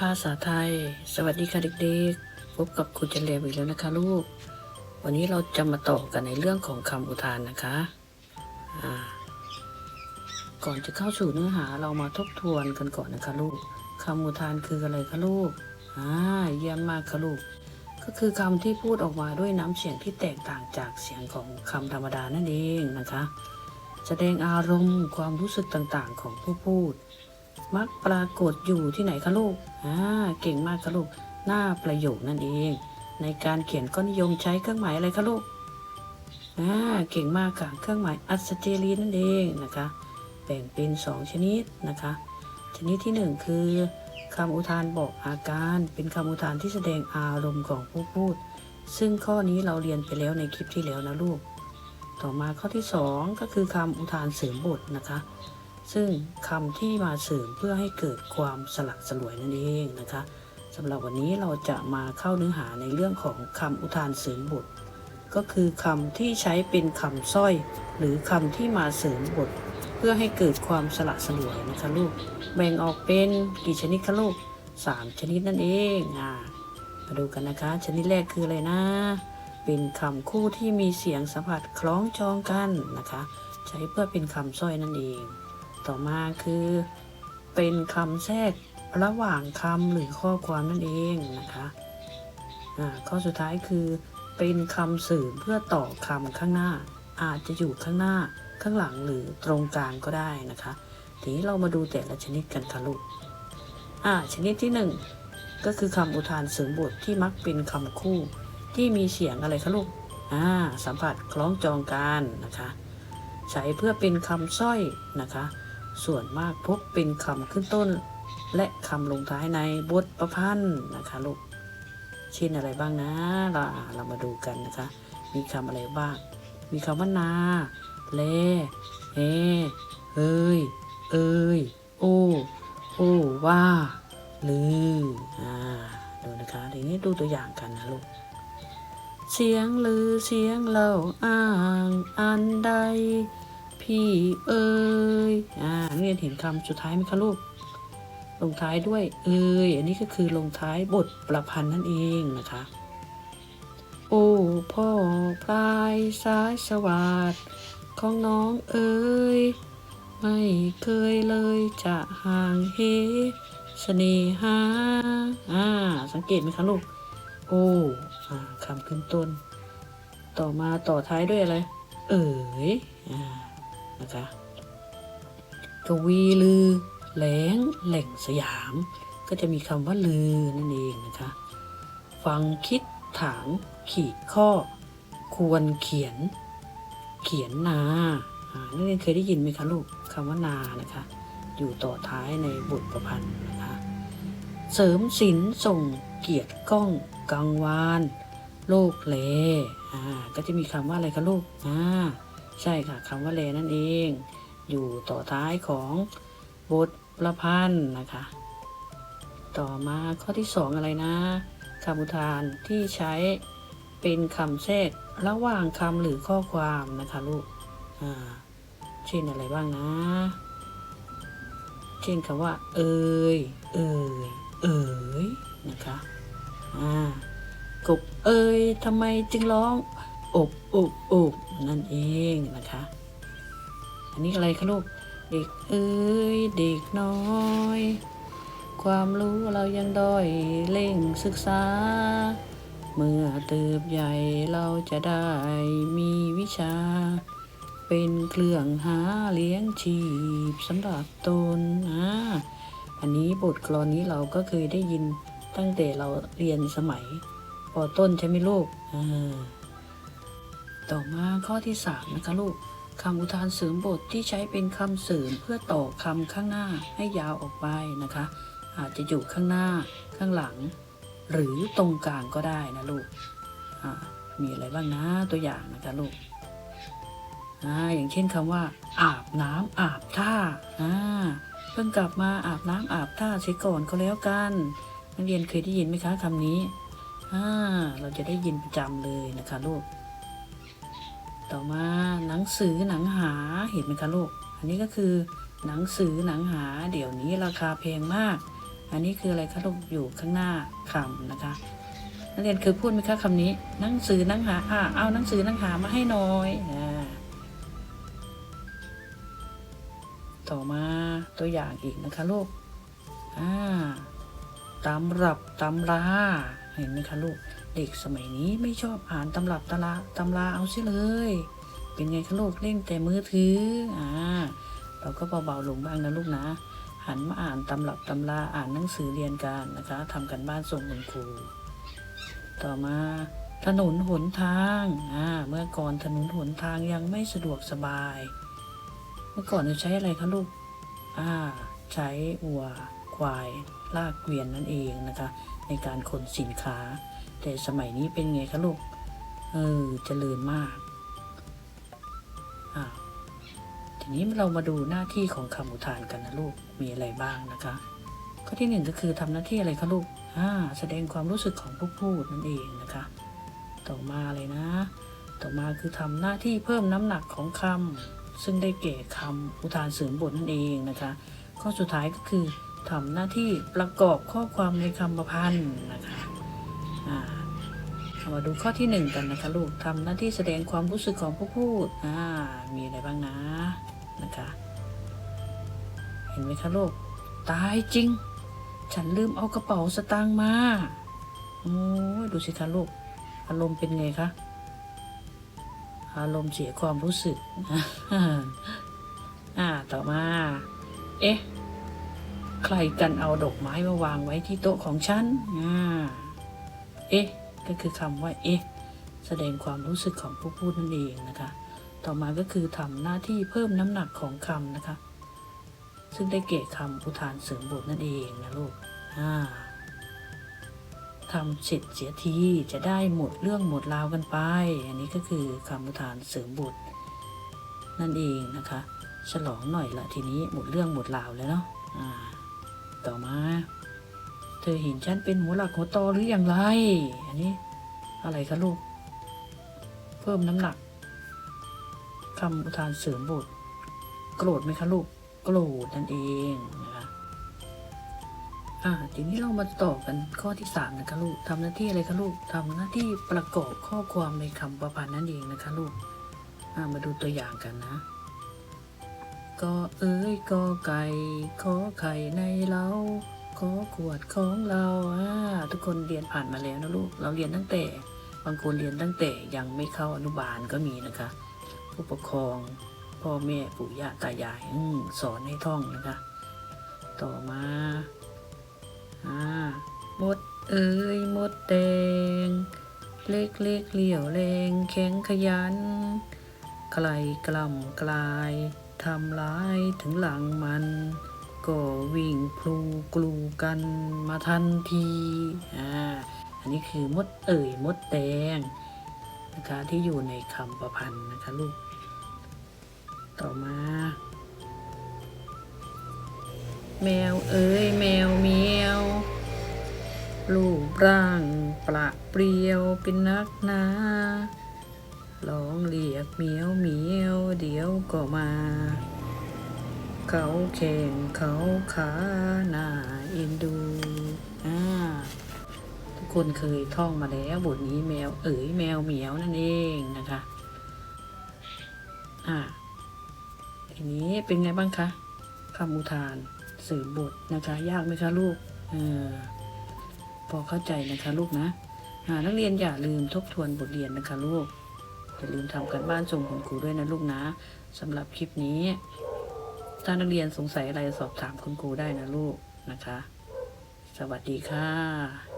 ภาษาไทย สวัสดีค่ะเด็กๆ พบกับคุณเจเลมอีกแล้วนะคะลูก วันนี้เราจะมาต่อกันในเรื่องของคำอุทานนะคะ ก่อนจะเข้าสู่เนื้อหาเรามาทบทวนกันก่อนนะคะลูกคำอุทานคืออะไรคะลูกอ่าเยี่ยมมากค่ะลูก ก็คือคำที่พูดออกมาด้วยน้ำเสียงที่แตกต่างจากเสียงของคำธรรมดานั่นเองนะคะ แสดงอารมณ์ความรู้สึกต่างๆของผู้พูด มักปรากฏอยู่ที่ไหนคะลูก อ่า เก่งมากคะลูก หน้าประโยคนั่นเอง ในการเขียนก็นิยมใช้เครื่องหมายอะไรคะลูก อ่า เก่งมากค่ะ เครื่องหมายอัศเจรีนั่นเองนะคะ แบ่งเป็นสองชนิดนะคะ ชนิดที่หนึ่งคือคำอุทานบอกอาการ เป็นคำอุทานที่แสดงอารมณ์ของผู้พูด ซึ่งข้อนี้เราเรียนไปแล้วในคลิปที่แล้วนะลูก ต่อมาข้อที่สองก็คือคำอุทานเสริมบทนะคะ ซึ่งคำที่มาเสริมเพื่อให้เกิดความสลักสลวยนั่นเองนะคะสำหรับวันนี้เราจะมาเข้าเนื้อหาในเรื่องของคำอุทานเสริมบท ก็คือคำที่ใช้เป็นคำสร้อย หรือคำที่มาเสริมบท เพื่อให้เกิดความสลักสลวยนะคะลูก แบ่งออกเป็นกี่ชนิดคะลูกสามชนิดนั่นเองอ่ามาดูกันนะคะ ชนิดแรกคืออะไรนะ เป็นคำคู่ที่มีเสียงสัมผัสคล้องจองกันนะคะ ใช้เพื่อเป็นคำสร้อยนั่นเอง ต่อมาคือ เป็นคำแทรกระหว่างคำหรือข้อความนั่นเองนะคะอ่าข้อสุดท้ายคือเป็นคำสื่อเพื่อต่อคำข้างหน้า อาจจะอยู่ข้างหน้าข้างหลังหรือตรงกลางก็ได้นะคะ ทีนี้เรามาดูแต่ละชนิดกันค่ะลูกอ่าชนิดที่หนึ่งก็คือคำอุทานเสริมบทที่มักเป็นคำคู่ ที่มีเสียงอะไรคะลูกอ่าสัมผัสคล้องจองกันนะคะ ใช้เพื่อเป็นคำสร้อยนะคะ ส่วนมากพบเป็นคำขึ้นต้น และคำลงท้ายในบทประพันธ์นะคะลูกเช่นอะไรบ้างนะ เราเรามาดูกันนะคะ มีคำอะไรบ้าง มีคำว่านา เลเฮเอ้ย เอ้ย โอ้ โอ้ ว่า ลือ อ่า ดูนะคะทีนี้ดูตัวอย่างกันนะลูก เสียงลือเสียงเล่าอ้าง อันใด พี่เอ้ยอ่านักเรียนเห็นคำสุดท้ายไหมคะลูก ลงท้ายด้วย เอ้ย อันนี้ก็คือลงท้ายบทประพันธ์นั่นเองนะคะ โอ้พ่อพลายสายสวัสดของน้องเอ้ย ไม่เคยเลยจะห่างเหเสน่หาอ่า สังเกตไหมคะลูก โอ้อ่าคำขึ้นต้น ต่อมาต่อท้ายด้วยอะไร เอ๋ยอ่า นะคะกวีลือ แหลงแหล่งสยาม ก็จะมีคำว่าลือนั่นเองนะคะ ฟังคิดถามขีดข้อ ควรเขียน เขียนนาอ่านักเรียนเคยได้ยินไหมคะลูกคำว่านานะคะ อยู่ต่อท้ายในบทประพันธ์นะคะ เสริมศิลส่งเกียรติก้องกังวาน โลกเลอ่าก็จะมีคำว่าอะไรคะลูกอ่า ใช่ค่ะคำว่าเลนั่นเอง อยู่ต่อท้ายของบทประพันธ์นะคะ ต่อมาข้อที่สองอะไรนะคำอุทานที่ใช้เป็นคำแทรกระหว่างคำหรือข้อความนะคะลูกเช่นอะไรบ้างนะ เช่นคำว่า เอ่ยเอ่ยเอ่ยนะคะกบเอ่ยทำไมจึงร้อง อบอบอบนั่นเองนะคะ อันนี้อะไรคะลูก เด็กเอ้ยเด็กน้อย ความรู้เรายังด้อยเร่งศึกษา เมื่อเติบใหญ่เราจะได้มีวิชา เป็นเครื่องหาเลี้ยงชีพสำหรับตนอ่าอันนี้บทกลอนนี้เราก็เคยได้ยินตั้งแต่เราเรียนสมัยปต้นใช่ไหมลูกอ่า ต่อมาข้อที่สามนะคะลูกคำอุทานเสริมบทที่ใช้เป็นคำเสริมเพื่อต่อคำข้างหน้าให้ยาวออกไปนะคะ อาจจะอยู่ข้างหน้าข้างหลัง หรือตรงกลางก็ได้นะลูกมีอะไรบ้างนะตัวอย่างนะคะลูกออย่างเช่นคำว่า อาบน้ำอาบท่าเพิ่งกลับมาอาบน้ำอาบท่าเสียก่อนก็แล้วกันนักเรียนเคยได้ยินไหมคะคำนี้เราจะได้ยินประจำเลยนะคะลูก ต่อมาหนังสือหนังหาเห็นไหมคะลูก อันนี้ก็คือหนังสือหนังหาเดี๋ยวนี้ราคาแพงมาก อันนี้คืออะไรคะลูกอยู่ข้างหน้าคำนะคะ นักเรียนเคยพูดไหมคะคำนี้ หนังสือหนังหาอ่าเอาหนังสือหนังหามาให้หน่อยอ่าต่อมาตัวอย่างอีกนะคะลูกอ่าตำรับตำราเห็นไหมคะลูก เด็กสมัยนี้ไม่ชอบอ่านตำรับตำราตำราเอาซิเลย เป็นไงคะลูกเล่นแต่มือถืออ่าเราก็เบาๆลงบ้างนะลูกนะ หันมาอ่านตำรับตำราอ่านหนังสือเรียนกันนะคะทำกันบ้านส่งคุณครู ต่อมาถนนหนทางอ่าเมื่อก่อนถนนหนทางยังไม่สะดวกสบาย เมื่อก่อนเราใช้อะไรคะลูกอ่าใช้วัวควายลากเกวียนนั่นเองนะคะ ในการขนสินค้า แต่สมัยนี้เป็นไงคะลูก เออเจริญมากอ่าทีนี้เรามาดูหน้าที่ของคำอุทานกันนะลูก มีอะไรบ้างนะคะ ข้อที่หนึ่งก็คือทำหน้าที่อะไรคะลูกอ่าแสดงความรู้สึกของผู้พูดนั่นเองนะคะ ต่อมาเลยนะ ต่อมาคือทำหน้าที่เพิ่มน้ำหนักของคำซึ่งได้แก่คำอุทานเสริมบทนั่นเองนะคะ ข้อสุดท้ายก็คือทำหน้าที่ประกอบข้อความในคำประพันธ์นะคะอ่า เอามาดูข้อที่หนึ่งกันนะคะลูกทำหน้าที่แสดงความรู้สึกของผู้พูดอ่ามีอะไรบ้างนะนะคะ เห็นไหมคะลูกตายจริง ฉันลืมเอากระเป๋าสตางค์มาโอ้ยดูสิคะลูก อารมณ์เป็นไงคะอารมณ์เสียความรู้สึกอ่าต่อมา เอ๊ะ ใครกันเอาดอกไม้มาวางไว้ที่โต๊ะของฉันอ่าเอ๊ะ ก็คือคำว่าเอ๊ะแสดงความรู้สึกของผู้พูดนั่นเองนะคะ ต่อมาก็คือทำหน้าที่เพิ่มน้ำหนักของคำนะคะ ซึ่งได้เก่คำอุทานเสริมบทนั่นเองนะลูกอ่าทำเสร็จเสียทีจะได้หมดเรื่องหมดราวกันไป อันนี้ก็คือคำอุทานเสริมบทนั่นเองนะคะ ฉลองหน่อยละทีนี้หมดเรื่องหมดราวแล้วเนาะต่อมา เธอเห็นฉันเป็นหัวหลักหัวตอหรืออย่างไร อันนี้ อะไรคะลูก เพิ่มน้ำหนักคำอุทานเสริมบท โกรธไหมคะลูก โกรธนั่นเองนะคะอ่าทีนี้เรามาต่อกันข้อที่สามนะคะลูกทำหน้าที่อะไรคะลูกทำหน้าที่ประกอบข้อความในคำประพันธ์นั่นเองนะคะลูกอ่ามาดูตัวอย่างกันนะก็เอ้ยก็ไก่ขอไข่ในเล้า ขอขวดของเราทุกคนเรียนผ่านมาแล้วนะลูก เราเรียนตั้งแต่บางคนเรียนตั้งแต่ยังไม่เข้าอนุบาลก็มีนะคะ ผู้ปกครองพ่อแม่ปู่ย่าตายายอสอนให้ท่องนะคะ ต่อมาอ่ามดเอ้ยมดแดง เล็กเล็กเหลี่ยวแรงแข็งขยัน ใครกล่ำกลายทำร้ายถึงหลังมัน ก็วิ่งพลูกลูกันมาทันทีอ่าอันนี้คือมดเอ่ยมดแดงนะคะที่อยู่ในคำประพันธ์นะคะลูก ต่อมา แมวเอ้ยแมวเมียวรูปร่างประเปรียวเป็นนักหนาร้องเรียกเมียวเมียวเดี๋ยวก็มา เขาแข่งเขาขาหน้าเอ็นดูอ่าทุกคนเคยท่องมาแล้วบทนี้แมวเอ๋ยแมวเหมียวนั่นเองนะคะอ่าทีนี้เป็นไงบ้างคะคำอุทานสื่อบทนะคะ ยากไหมคะลูกเออพอเข้าใจนะคะลูกนะนักเรียนอย่าลืมทบทวนบทเรียนนะคะลูกอย่าลืมทำกันบ้านส่งคุณครูด้วยนะลูกนะสำหรับคลิปนี้ ถ้านักเรียนสงสัยอะไรสอบถามคุณครูได้นะลูกนะคะ สวัสดีค่ะ